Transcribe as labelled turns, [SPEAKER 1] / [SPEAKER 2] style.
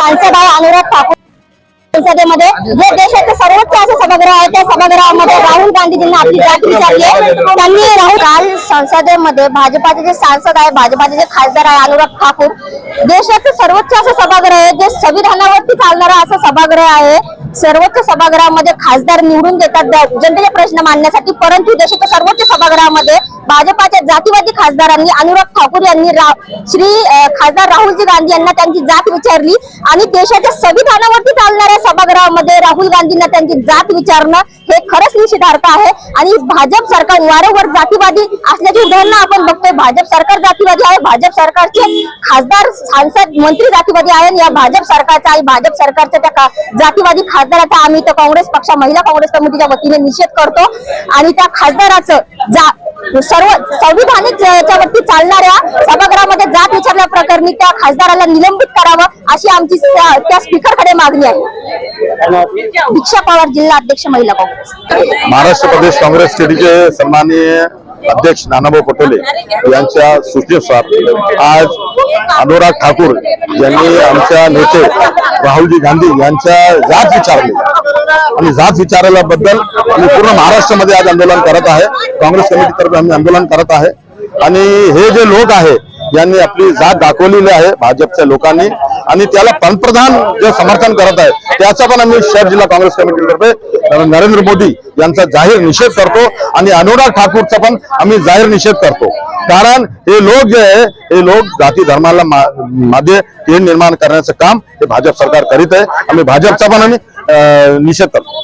[SPEAKER 1] सांसद आहे अनुराग ठाकूर संसदेमध्ये जे देशाचे सर्वोच्च असे सभागृह आहे. त्या सभागृहामध्ये राहुल गांधीजींना आपली जात विचारली आहे. त्यांनी राहुल काल संसदेमध्ये भाजपाचे जे सांसद आहे भाजपाचे जे खासदार आहे अनुराग ठाकूर देशाचे सर्वोच्च असं सभागृह आहे. जे संविधानावरती चालणारं असं सभागृह आहे. सर्वोच्च सभागृहामध्ये खासदार निवडून देतात. जनतेचे प्रश्न मांडण्यासाठी परंतु देशाचे सर्वोच्च सभागृह भाजपाच्या जातीवादी खासदारांनी अनुराग ठाकूर यांनी श्री खासदार राहुलजी गांधी यांना त्यांची जात विचारली आणि देशाच्या संविधानावरती चालणाऱ्या सभागृहामध्ये राहुल गांधींना त्यांची जात विचारणं हे खरंच निषेधार्थ आहे. आणि भाजप सरकार वारंवार जातीवादी असल्याची उदाहरणं आपण बघतोय. भाजप सरकार जातीवादी आहे भाजप सरकारचे खासदार सांसद मंत्री जातीवादी आहे आणि या भाजप सरकारचा आणि भाजप सरकारच्या त्या जातीवादी खासदाराचा आम्ही तर काँग्रेस पक्षा महिला काँग्रेस कमिटीच्या वतीने निषेध करतो. आणि त्या खासदाराचं जा सर्व संविधानिक याच्यावरती चालणाऱ्या सभागृहामध्ये जात विचारल्या प्रकरणी त्या खासदाराला निलंबित करावं अशी आमची त्या स्पीकरकडे मागणी आहे. दीक्षा पवार जिल्हा अध्यक्ष महिला काँग्रेस.
[SPEAKER 2] महाराष्ट्र प्रदेश काँग्रेस समितीचे सन्माननीय अध्यक्ष नानाभाऊ पटोले यांच्या सूचनेनुसार आज अनुराग ठाकूर यांनी आमच्या नेते राहुलजी गांधी यांच्या जात विचारली. आणि जात विचारल्याबद्दल आम्ही पूर्ण महाराष्ट्रामध्ये आज आंदोलन करत आहे. काँग्रेस कमिटीतर्फे आम्ही आंदोलन करत आहे. आणि हे जे लोक आहे यांनी आपली जात दाखवलेली आहे भाजपच्या लोकांनी. आणि त्याला पंतप्रधान जे समर्थन करत आहे त्याचा पण आम्ही शहर जिल्हा काँग्रेस कमिटीतर्फे नरेंद्र मोदी यांचा जाहीर निषेध करतो. आणि अनुराग ठाकूरचा पण आम्ही जाहीर निषेध करतो. कारण हे लोक जे आहे हे लोक जाती धर्माला मा- मध्ये निर्माण करण्याचं काम हे भाजप सरकार करीत आहे. आम्ही भाजपचा पण आम्ही अं, निषेध करतो